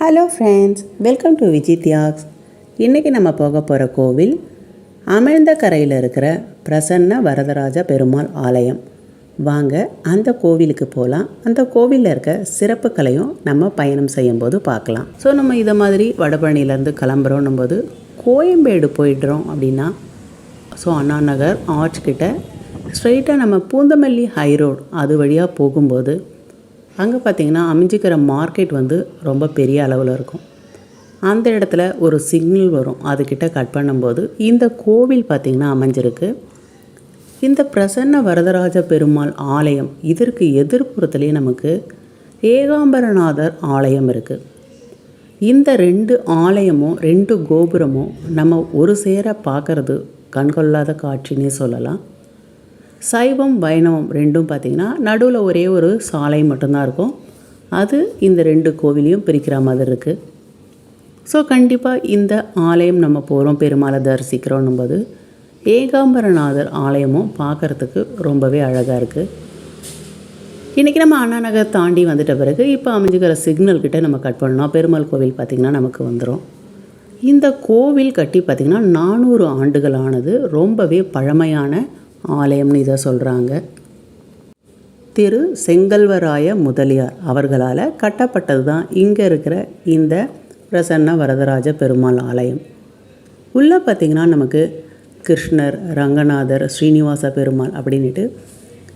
Hello friends welcome to Vijay Thiyags இன்றைக்கி நம்ம போக போகிற கோவில் அமிழ்ந்த கரையில் இருக்கிற பிரசன்ன வரதராஜ பெருமாள் ஆலயம். வாங்க அந்த கோவிலுக்கு போகலாம் அந்த கோவிலில் இருக்க சிறப்புகளையும் நம்ம பயணம் செய்யும்போது பார்க்கலாம். ஸோ நம்ம இதை மாதிரி வடபழனிலேருந்து கிளம்புறோன்னும் போது கோயம்பேடு போயிடுறோம் அப்படின்னா ஸோ அண்ணா நகர் ஆர்ச் கிட்ட ஸ்ட்ரெயிட்டாக நம்ம பூந்தமல்லி ஹை ரோடு அது வழியாக போகும்போது அங்கே பார்த்தீங்கன்னா அமைஞ்சிக்கிற மார்க்கெட் வந்து ரொம்ப பெரிய அளவில் இருக்கும். அந்த இடத்துல ஒரு சிக்னல் வரும். அதுக்கிட்ட கட் பண்ணும்போது இந்த கோவில் பார்த்திங்கன்னா அமைஞ்சிருக்கு. இந்த பிரசன்ன வரதராஜ பெருமாள் ஆலயம் இதற்கு எதிர்ப்புறத்துலேயே நமக்கு ஏகாம்பரநாதர் ஆலயம் இருக்குது இந்த ரெண்டு ஆலயமும் ரெண்டு கோபுரமும் நம்ம ஒரு சேர பார்க்கறது கண்கொள்ளாத காட்சின்னே சொல்லலாம். சைவம் வைணவம் ரெண்டும் பார்த்திங்கன்னா நடுவில் ஒரே ஒரு சாலை மட்டும்தான் இருக்கும். அது இந்த ரெண்டு கோவிலையும் பிரிக்கிற மாதிரி இருக்குது ஸோ கண்டிப்பாக இந்த ஆலயம் நம்ம போகிறோம் பெருமாளை தரிசிக்கிறோன்னும் போது ஏகாம்பரநாதர் ஆலயமும் பார்க்குறதுக்கு ரொம்பவே அழகாக இருக்குது இன்றைக்கி நம்ம அண்ணா நகர் தாண்டி வந்துட்ட பிறகு இப்போ அமைஞ்சுக்கிற சிக்னல் கிட்டே நம்ம கட் பண்ணோம் பெருமாள் கோவில் பார்த்திங்கன்னா நமக்கு வந்துடும் இந்த கோவில் கட்டி பார்த்திங்கன்னா நானூறு ஆண்டுகள் ஆனது ரொம்பவே பழமையான ஆலயம்னு இதை சொல்கிறாங்க திரு செங்கல்வராய முதலியார் அவர்களால் கட்டப்பட்டது தான் இங்கே இருக்கிற இந்த பிரசன்ன வரதராஜ பெருமாள் ஆலயம். உள்ளே பார்த்திங்கன்னா நமக்கு கிருஷ்ணர் ரங்கநாதர் ஸ்ரீனிவாச பெருமாள் அப்படின்ட்டு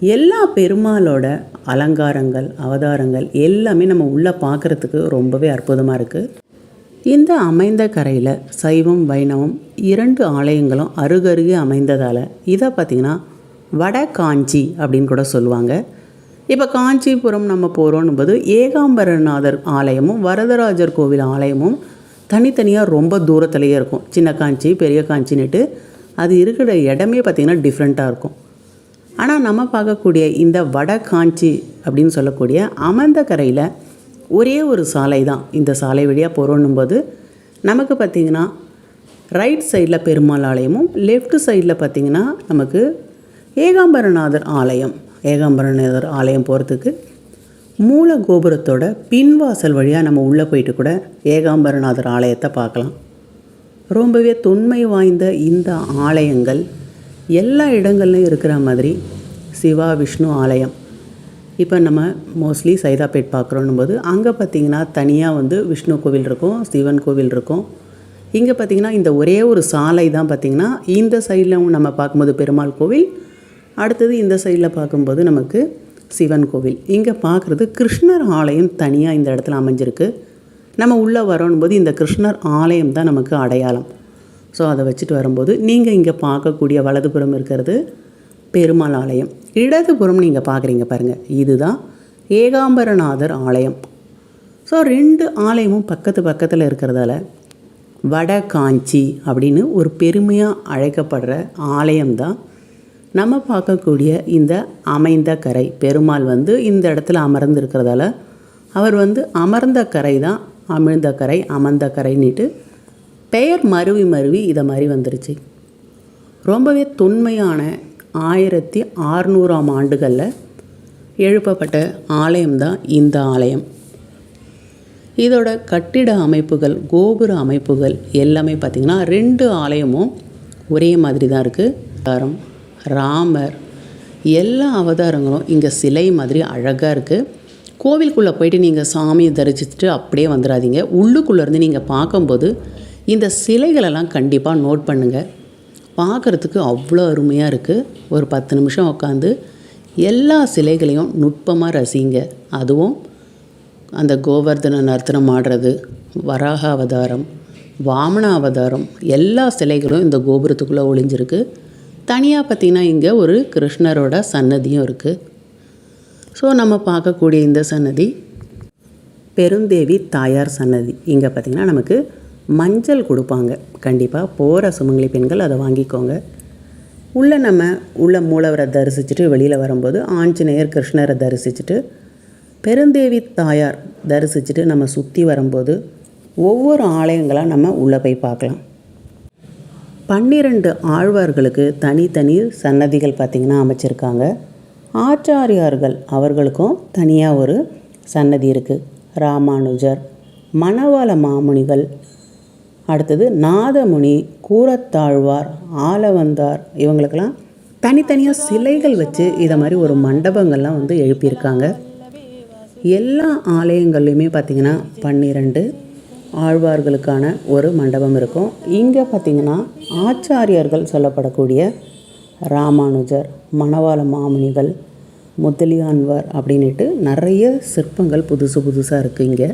எல்லா பெருமாளோட அலங்காரங்கள் அவதாரங்கள் எல்லாமே நம்ம உள்ளே பார்க்குறதுக்கு ரொம்பவே அற்புதமாக இருக்குது இந்த அமைந்த கரையில் சைவம் வைணவம் இரண்டு ஆலயங்களும் அருகருகே அமைந்ததால் இதை பார்த்திங்கன்னா வட காஞ்சி அப்படின்னு கூட சொல்லுவாங்க. இப்போ காஞ்சிபுரம் நம்ம போகிறோன்னும் போது ஏகாம்பரநாதர் ஆலயமும் வரதராஜர் கோவில் ஆலயமும் தனித்தனியாக ரொம்ப தூரத்துலேயே இருக்கும். சின்ன காஞ்சி பெரிய காஞ்சின்னுட்டு அது இருக்கிற இடமே பார்த்திங்கன்னா டிஃப்ரெண்ட்டாக இருக்கும். ஆனால் நம்ம பார்க்கக்கூடிய இந்த வட காஞ்சி அப்படின்னு சொல்லக்கூடிய அமர்ந்த கரையில் ஒரே ஒரு சாலை தான் இந்த சாலை வழியாக போகிறோன்னும் போது நமக்கு பார்த்திங்கன்னா ரைட் சைடில் பெருமாள் ஆலயமும் லெஃப்ட் சைடில் பார்த்திங்கன்னா நமக்கு ஏகாம்பரநாதர் ஆலயம். ஏகாம்பரநாதர் ஆலயம் போகிறதுக்கு மூல கோபுரத்தோட பின்வாசல் வழியாக நம்ம உள்ளே போயிட்டு கூட ஏகாம்பரநாதர் ஆலயத்தை பார்க்கலாம். ரொம்பவே தொன்மை வாய்ந்த இந்த ஆலயங்கள் எல்லா இடங்கள்லையும் இருக்கிற மாதிரி சிவா விஷ்ணு ஆலயம். இப்போ நம்ம மோஸ்ட்லி சைதாப்பேட் பார்க்குறோன்னும் போது அங்கே பார்த்திங்கன்னா தனியாக வந்து விஷ்ணு கோவில் இருக்கும் சிவன் கோவில் இருக்கும். இங்கே பார்த்திங்கன்னா இந்த ஒரே ஒரு சாலை தான் பார்த்திங்கன்னா இந்த சைடில் நம்ம பார்க்கும்போது பெருமாள் கோவில் அடுத்தது இந்த சைடில் பார்க்கும்போது நமக்கு சிவன் கோவில். இங்கே பார்க்குறது கிருஷ்ணர் ஆலயம் தனியாக இந்த இடத்துல அமைஞ்சிருக்கு. நம்ம உள்ளே வரோன்னும் போது இந்த கிருஷ்ணர் ஆலயம் தான் நமக்கு அடையாளம். ஸோ அதை வச்சுட்டு வரும்போது நீங்கள் இங்கே பார்க்கக்கூடிய வலதுபுறம் இருக்கிறது பெருமாள் ஆலயம் இடதுபுறம் நீங்கள் பார்க்குறீங்க பாருங்கள் இதுதான் ஏகாம்பரநாதர் ஆலயம். ஸோ ரெண்டு ஆலயமும் பக்கத்து பக்கத்தில் இருக்கிறதால வட காஞ்சி அப்படின்னு ஒரு பெருமையாக அழைக்கப்படுற ஆலயம்தான். நம்ம பார்க்கக்கூடிய இந்த அமைந்த கரை. பெருமாள் வந்து இந்த இடத்துல அமர்ந்திருக்கிறதால அவர் வந்து அமர்ந்த கரை தான் அமிழ்ந்த கரை அமர்ந்த கரைன்னுட்டு பெயர் மருவி மருவி இதை மாதிரி வந்துருச்சு. ரொம்பவே தொன்மையான ஆயிரத்தி ஆறுநூறாம் ஆண்டுகளில் எழுப்பப்பட்ட ஆலயம்தான் இந்த ஆலயம். இதோட கட்டிட அமைப்புகள் கோபுர அமைப்புகள் எல்லாமே பார்த்திங்கன்னா ரெண்டு ஆலயமும் ஒரே மாதிரி தான் இருக்குது அவதாரம் ராமர் எல்லா அவதாரங்களும் இங்கே சிலை மாதிரி அழகாக இருக்குது கோவிலுக்குள்ளே போயிட்டு நீங்கள் சாமியை தரிசிச்சுட்டு அப்படியே வந்துடாதீங்க உள்ளுக்குள்ளேருந்து நீங்கள் பார்க்கும்போது இந்த சிலைகளெல்லாம் கண்டிப்பாக நோட் பண்ணுங்கள் பார்க்குறதுக்கு அவ்வளோ அருமையாக இருக்குது ஒரு பத்து நிமிஷம் உட்காந்து எல்லா சிலைகளையும் நுட்பமாக ரசிங்க. அதுவும் அந்த கோவர்தன நர்த்தனம் ஆடுறது வராக அவதாரம் வாமன அவதாரம் எல்லா சிலைகளும் இந்த கோபுரத்துக்குள்ளே ஒளிஞ்சிருக்கு. தனியாக பார்த்திங்கன்னா இங்கே ஒரு கிருஷ்ணரோட சன்னதியும் இருக்குது ஸோ நம்ம பார்க்கக்கூடிய இந்த சன்னதி பெருந்தேவி தாயார் சன்னதி. இங்கே பார்த்திங்கன்னா நமக்கு மஞ்சள் கொடுப்பாங்க. கண்டிப்பாக போகிற சுமங்கலி பெண்கள் அதை வாங்கிக்கோங்க. உள்ளே நம்ம உள்ள மூலவரை தரிசிச்சுட்டு வெளியில் வரும்போது ஆஞ்சநேயர் கிருஷ்ணரை தரிசிச்சுட்டு பெருந்தேவி தாயார் தரிசிச்சுட்டு நம்ம சுற்றி வரும்போது ஒவ்வொரு ஆலயங்களாக நம்ம உள்ளே போய் பார்க்கலாம். பன்னிரண்டு ஆழ்வார்களுக்கு தனித்தனி சன்னதிகள் பார்த்திங்கன்னா அமைச்சிருக்காங்க. ஆச்சாரியார்கள் அவர்களுக்கும் தனியாக ஒரு சன்னதி இருக்குது ராமானுஜர் மணவாள மாமுனிகள் அடுத்தது நாதமுனி கூரத்தாழ்வார் ஆலவந்தார் இவங்களுக்கெல்லாம் தனித்தனியாக சிலைகள் வச்சு இதை மாதிரி ஒரு மண்டபங்கள்லாம் வந்து எழுப்பியிருக்காங்க. எல்லா ஆலயங்கள்லையுமே பார்த்திங்கன்னா பன்னிரண்டு ஆழ்வார்களுக்கான ஒரு மண்டபம் இருக்கும். இங்கே பார்த்திங்கன்னா ஆச்சாரியர்கள் சொல்லப்படக்கூடிய ராமானுஜர் மணவாள மாமுனிகள் முதலியான்வார் அப்படின்ட்டு நிறைய சிற்பங்கள் புதுசு புதுசாக இருக்குது இங்கே.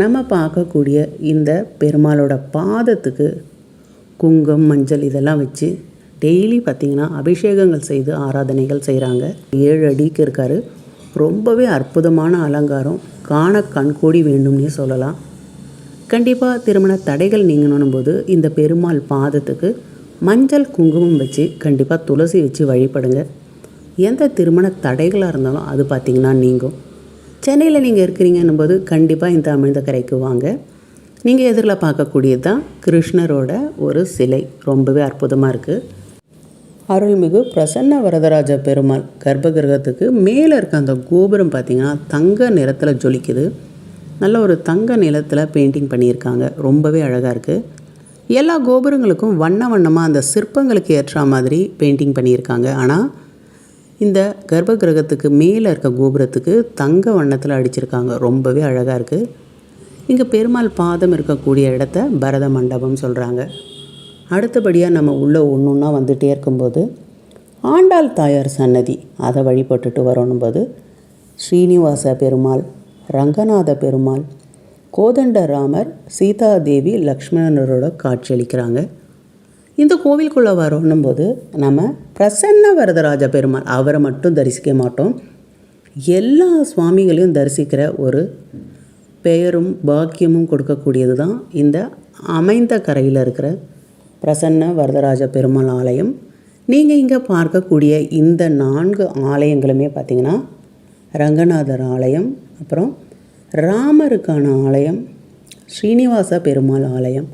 நம்ம பார்க்கக்கூடிய இந்த பெருமாளோட பாதத்துக்கு குங்கம் மஞ்சள் இதெல்லாம் வச்சு டெய்லி பார்த்திங்கன்னா அபிஷேகங்கள் செய்து ஆராதனைகள் செய்கிறாங்க ஏழு அடிக்கு இருக்கார். ரொம்பவே அற்புதமான அலங்காரம். காண கண்கூடி வேண்டும்னே சொல்லலாம். கண்டிப்பாக திருமண தடைகள் நீங்கணும் போது இந்த பெருமாள் பாதத்துக்கு மஞ்சள் குங்குமம் வச்சு கண்டிப்பாக துளசி வச்சு வழிபடுங்க. எந்த திருமண தடைகளாக இருந்தாலும் அது பார்த்திங்கன்னா நீங்கும். சென்னையில் நீங்கள் இருக்கிறீங்கன்னும் போது கண்டிப்பாக இந்த அமிழ்த கரைக்கு வாங்க. நீங்கள் எதிரில் பார்க்கக்கூடியது தான் கிருஷ்ணரோட ஒரு சிலை. ரொம்பவே அற்புதமாக இருக்குது அருள்மிகு பிரசன்ன வரதராஜ பெருமாள் கர்ப்பகிரகத்துக்கு மேலே இருக்க அந்த கோபுரம் பார்த்திங்கன்னா தங்க நிறத்தில் ஜொலிக்குது. நல்ல ஒரு தங்க நிலத்தில் பெயிண்டிங் பண்ணியிருக்காங்க. ரொம்பவே அழகாக இருக்குது எல்லா கோபுரங்களுக்கும் வண்ண வண்ணமாக அந்த சிற்பங்களுக்கு ஏற்ற மாதிரி பெயிண்டிங் பண்ணியிருக்காங்க. ஆனால் இந்த கர்ப்ப கிரகத்துக்கு மேலே இருக்க கோபுரத்துக்கு தங்க வண்ணத்தில் அடிச்சிருக்காங்க. ரொம்பவே அழகாக இருக்குது இங்கே பெருமாள் பாதம் இருக்கக்கூடிய இடத்த பரத மண்டபம் சொல்கிறாங்க அடுத்தபடியாக நம்ம உள்ளே ஒன்று ஒன்றா வந்துகிட்டே இருக்கும்போது ஆண்டாள் தாயார் சன்னதி அதை வழிபட்டுட்டு வரணும்போது ஸ்ரீனிவாச பெருமாள் ரங்கநாத பெருமாள் கோதண்ட ராமர் சீதாதேவி லக்ஷ்மணனரோட காட்சியளிக்கிறாங்க இந்த கோவிலுக்குள்ளே வரணும் போது நம்ம பிரசன்ன வரதராஜ பெருமாள் அவரை மட்டும் தரிசிக்க மாட்டோம். எல்லா சுவாமிகளையும் தரிசிக்கிற ஒரு பெயரும் பாக்கியமும் கொடுக்கக்கூடியது தான் இந்த அமைந்த கரையில் இருக்கிற பிரசன்ன வரதராஜ பெருமாள் ஆலயம். நீங்கள் இங்கே பார்க்கக்கூடிய இந்த நான்கு ஆலயங்களுமே பார்த்திங்கன்னா ரங்கநாதர் ஆலயம் அப்புறம் ராமருக்கான ஆலயம் ஸ்ரீனிவாச பெருமாள் ஆலயம்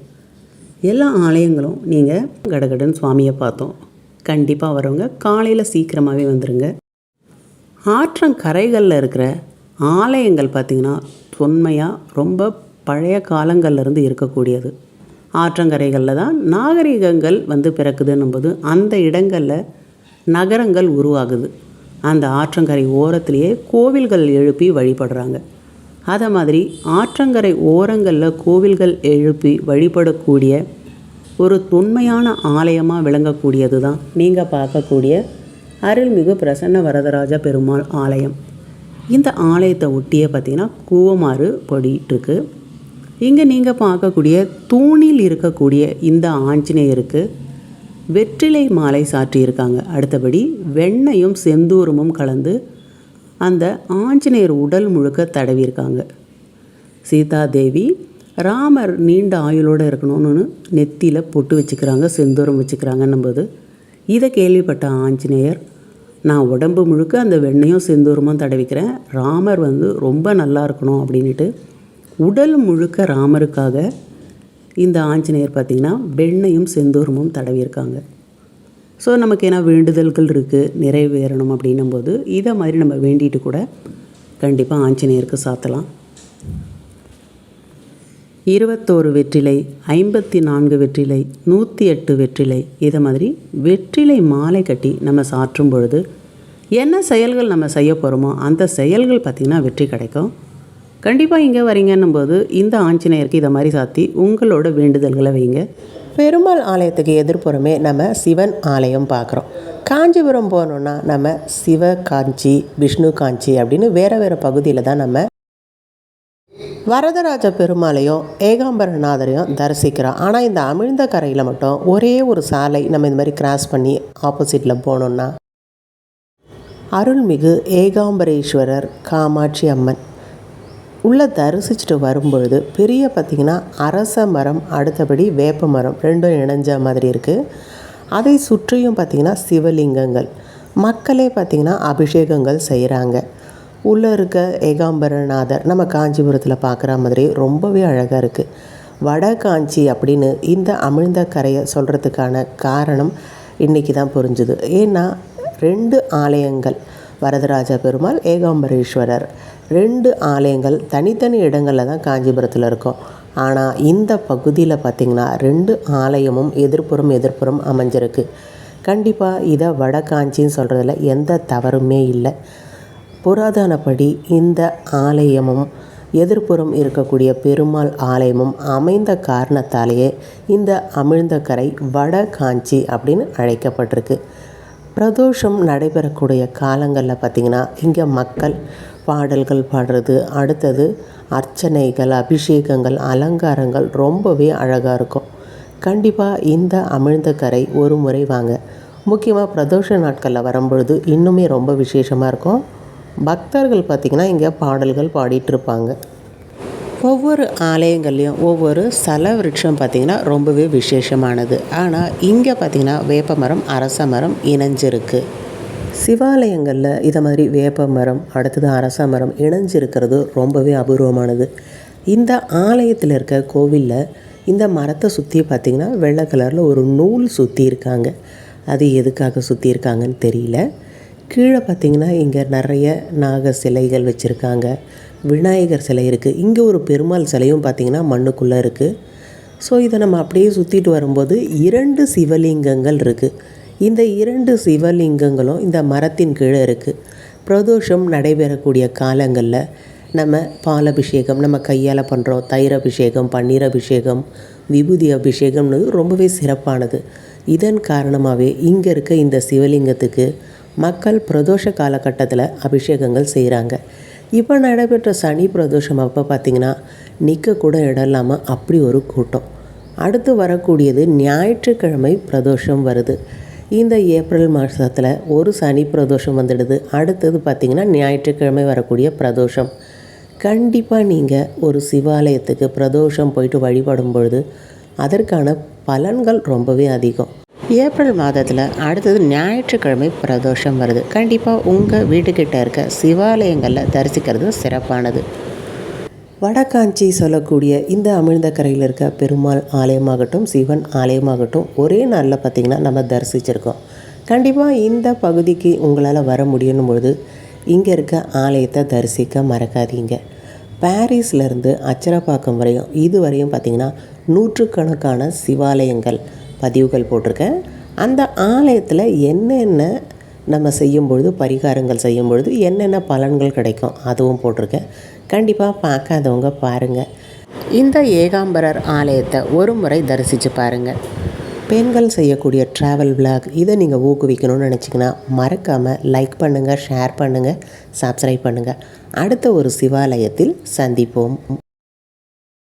எல்லா ஆலயங்களும் நீங்கள் கடகடன் சுவாமியை பார்த்தோம். கண்டிப்பாக வரவங்க காலையில் சீக்கிரமாகவே வந்துடுங்க ஆற்றங்கரைகளில் இருக்கிற ஆலயங்கள் பார்த்திங்கன்னா தொன்மையாக ரொம்ப பழைய காலங்கள்லேருந்து இருக்கக்கூடியது. ஆற்றங்கரைகளில் தான் நாகரிகங்கள் வந்து பிறக்குதுன்னும்போது அந்த இடங்களில் நகரங்கள் உருவாகுது. அந்த ஆற்றங்கரை ஓரத்திலேயே கோவில்கள் எழுப்பி வழிபடுறாங்க. அதை மாதிரி ஆற்றங்கரை ஓரங்களில் கோவில்கள் எழுப்பி வழிபடக்கூடிய ஒரு தொன்மையான ஆலயமாக விளங்கக்கூடியது தான் நீங்கள் பார்க்கக்கூடிய அருள்மிகு பிரசன்ன வரதராஜ பெருமாள் ஆலயம். இந்த ஆலயத்தை ஒட்டியே பார்த்தீங்கன்னா கூவமாறு பொடிட்டுருக்கு இங்கே நீங்கள் பார்க்கக்கூடிய தூணில் இருக்கக்கூடிய இந்த ஆஞ்சநேயருக்கு வெற்றிலை மாலை சாற்றியிருக்காங்க. அடுத்தபடி வெண்ணையும் செந்தூரமும் கலந்து அந்த ஆஞ்சநேயர் உடல் முழுக்க தடவியிருக்காங்க. சீதாதேவி ராமர் நீண்ட ஆயுளோடு இருக்கணும்னு நெத்தியில் பொட்டு வச்சுக்கிறாங்க செந்தூரம் வச்சுக்கிறாங்கன்னும்போது இதை கேள்விப்பட்ட ஆஞ்சநேயர் நான் உடம்பு முழுக்க அந்த வெண்ணையும் செந்தூரமும் தடவிக்கிறேன். ராமர் வந்து ரொம்ப நல்லா இருக்கணும் அப்படின்ட்டு உடல் முழுக்க ராமருக்காக இந்த ஆஞ்சநேயர் பார்த்திங்கன்னா வெண்ணையும் செந்தூரமும் தடவியிருக்காங்க. ஸோ நமக்கு ஏன்னா வேண்டுதல்கள் இருக்குது நிறைவேறணும் அப்படின்னும் போது இதை மாதிரி நம்ம வேண்டிட்டு கூட கண்டிப்பாக ஆஞ்சநேயருக்கு சாத்தலாம். இருபத்தோரு வெற்றிலை ஐம்பத்தி நான்கு வெற்றிலை நூற்றி எட்டு வெற்றிலை இதை மாதிரி வெற்றிலை மாலை கட்டி நம்ம சாற்றும் பொழுது என்ன செயல்கள் நம்ம செய்ய போகிறோமோ அந்த செயல்கள் பார்த்திங்கன்னா வெற்றி கிடைக்கும். கண்டிப்பாக இங்கே வரீங்கன்னும் போது இந்த ஆஞ்சநேயருக்கு இதை மாதிரி சாத்தி உங்களோட வேண்டுதல்களை வைங்க. பெருமாள் ஆலயத்துக்கு எதிர்ப்புறமே நம்ம சிவன் ஆலயம் பார்க்குறோம். காஞ்சிபுரம் போனோன்னா நம்ம சிவ காஞ்சி விஷ்ணு காஞ்சி அப்படின்னு வேறு வேறு பகுதியில் தான் நம்ம வரதராஜ பெருமாளையும் ஏகாம்பரநாதரையும் தரிசிக்கிறோம். ஆனால் இந்த அமிழ்ந்த கரையில் மட்டும் ஒரே ஒரு சாலை நம்ம இந்த மாதிரி கிராஸ் பண்ணி ஆப்போசிட்டில் போனோன்னா அருள்மிகு ஏகாம்பரேஸ்வரர் காமாட்சி அம்மன் உள்ளே தரிசிச்சுட்டு வரும்பொழுது பெரிய பார்த்திங்கன்னா அரச மரம் அடுத்தபடி வேப்ப மரம் ரெண்டும் இணைஞ்ச மாதிரி இருக்குது அதை சுற்றியும் பார்த்திங்கன்னா சிவலிங்கங்கள். மக்களே பார்த்திங்கன்னா அபிஷேகங்கள் செய்கிறாங்க. உள்ளே இருக்க ஏகாம்பரநாதர் நம்ம காஞ்சிபுரத்தில் பார்க்குற மாதிரி ரொம்பவே அழகாக இருக்குது வட காஞ்சி அப்படின்னு இந்த அமிழ்ந்த கரையை சொல்கிறதுக்கான காரணம் இன்றைக்கி தான் புரிஞ்சுது. ஏன்னா ரெண்டு ஆலயங்கள் வரதராஜ பெருமாள் ஏகாம்பரேஸ்வரர். ரெண்டு ஆலயங்கள் தனித்தனி இடங்களில் தான் காஞ்சிபுரத்தில் இருக்கும். ஆனால் இந்த பகுதியில் பார்த்திங்கன்னா ரெண்டு ஆலயமும் எதிர்ப்புறம் எதிர்ப்புறம் அமைஞ்சிருக்கு. கண்டிப்பாக இதை வடகாஞ்சின்னு சொல்கிறதுல எந்த தவறுமே இல்லை. புராதனப்படி இந்த ஆலயமும் எதிர்ப்புறம் இருக்கக்கூடிய பெருமாள் ஆலயமும் அமைந்த காரணத்தாலேயே இந்த அமிழ்ந்தக்கரை வட காஞ்சி அப்படின்னு அழைக்கப்பட்டிருக்கு. பிரதோஷம் நடைபெறக்கூடிய காலங்களில் பார்த்திங்கன்னா இங்கே மக்கள் பாடல்கள் பாடுறது அடுத்தது அர்ச்சனைகள் அபிஷேகங்கள் அலங்காரங்கள் ரொம்பவே அழகாக இருக்கும். கண்டிப்பாக இந்த அமிழ்ந்த கரை ஒரு முறை வாங்க. முக்கியமாக பிரதோஷ நாட்களில் வரும்பொழுது இன்னுமே ரொம்ப விசேஷமாக இருக்கும். பக்தர்கள் பார்த்திங்கன்னா இங்கே பாடல்கள் பாடிட்டுருப்பாங்க ஒவ்வொரு ஆலயங்கள்லேயும் ஒவ்வொரு சல விருட்சம் பார்த்திங்கன்னா ரொம்பவே விசேஷமானது. ஆனால் இங்கே பார்த்திங்கன்னா வேப்ப மரம் அரச மரம் இணைஞ்சிருக்கு. சிவாலயங்களில் இதை மாதிரி வேப்ப மரம் அடுத்தது அரச மரம் இணைஞ்சிருக்கிறது ரொம்பவே அபூர்வமானது. இந்த ஆலயத்தில் இருக்க கோவிலில் இந்த மரத்தை சுற்றி பார்த்திங்கன்னா வெள்ளை கலரில் ஒரு நூல் சுற்றி இருக்காங்க அது எதுக்காக சுற்றி இருக்காங்கன்னு தெரியல. கீழே பார்த்திங்கன்னா இங்கே நிறைய நாக சிலைகள் வச்சுருக்காங்க. விநாயகர் சிலை இருக்குது இங்கே ஒரு பெருமாள் சிலையும் பார்த்திங்கன்னா மண்ணுக்குள்ளே இருக்குது ஸோ இதை நம்ம அப்படியே சுற்றிட்டு வரும்போது இரண்டு சிவலிங்கங்கள் இருக்குது இந்த இரண்டு சிவலிங்கங்களும் இந்த மரத்தின் கீழே இருக்குது பிரதோஷம் நடைபெறக்கூடிய காலங்களில் நம்ம பால் அபிஷேகம் நம்ம கையால் பண்ணுறோம் தயிர் அபிஷேகம் பன்னீர் அபிஷேகம் விபூதி அபிஷேகம்னு ரொம்பவே சிறப்பானது. இதன் காரணமாகவே இங்கே இருக்க இந்த சிவலிங்கத்துக்கு மக்கள் பிரதோஷ காலகட்டத்தில் அபிஷேகங்கள் செய்கிறாங்க இப்போ நடைபெற்ற சனி பிரதோஷம் அப்போ பார்த்திங்கன்னா நிற்கக்கூட இடம் இல்லாமல் அப்படி ஒரு கூட்டம். அடுத்து வரக்கூடியது ஞாயிற்றுக்கிழமை பிரதோஷம் வருது. இந்த ஏப்ரல் மாதத்தில் ஒரு சனி பிரதோஷம் வந்துடுது. அடுத்தது பார்த்திங்கன்னா ஞாயிற்றுக்கிழமை வரக்கூடிய பிரதோஷம். கண்டிப்பாக நீங்கள் ஒரு சிவாலயத்துக்கு பிரதோஷம் போயிட்டு வழிபடும் பொழுது அதற்கான பலன்கள் ரொம்பவே அதிகம். ஏப்ரல் மாதத்தில் அடுத்தது ஞாயிற்றுக்கிழமை பிரதோஷம் வருது. கண்டிப்பாக உங்கள் வீட்டுக்கிட்ட இருக்க சிவாலயங்களில் தரிசிக்கிறது சிறப்பானது. வடகாஞ்சி சொல்லக்கூடிய இந்த அமிழ்ந்த கரையில் இருக்க பெருமாள் ஆலயமாகட்டும் சிவன் ஆலயமாகட்டும் ஒரே நாளில் பார்த்திங்கன்னா நம்ம தரிசிச்சிருக்கோம். கண்டிப்பாக இந்த பகுதிக்கு உங்களால் வர முடியும் பொழுது இங்கே இருக்க ஆலயத்தை தரிசிக்க மறக்காதீங்க. பாரிஸ்லேருந்து அச்சரப்பாக்கம் வரையும் இது வரையும் பார்த்திங்கன்னா நூற்றுக்கணக்கான சிவாலயங்கள். பதிவுகள் போட்டிருக்கேன். அந்த ஆலயத்தில் என்னென்ன நம்ம செய்யும் பொழுது பரிகாரங்கள் செய்யும் பொழுது என்னென்ன பலன்கள் கிடைக்கும் அதுவும் போட்டிருக்கேன். கண்டிப்பாக பார்க்காதவங்க பாருங்கள் இந்த ஏகாம்பரர் ஆலயத்தை ஒரு முறை தரிசித்து பாருங்கள் பெண்கள் செய்யக்கூடிய ட்ராவல் விளாக் இதை நீங்கள் ஊக்குவிக்கணும்னு நினச்சிங்கன்னா மறக்காமல் லைக் பண்ணுங்கள் ஷேர் பண்ணுங்கள் சப்ஸ்கிரைப் பண்ணுங்கள் அடுத்த ஒரு சிவாலயத்தில் சந்திப்போம்.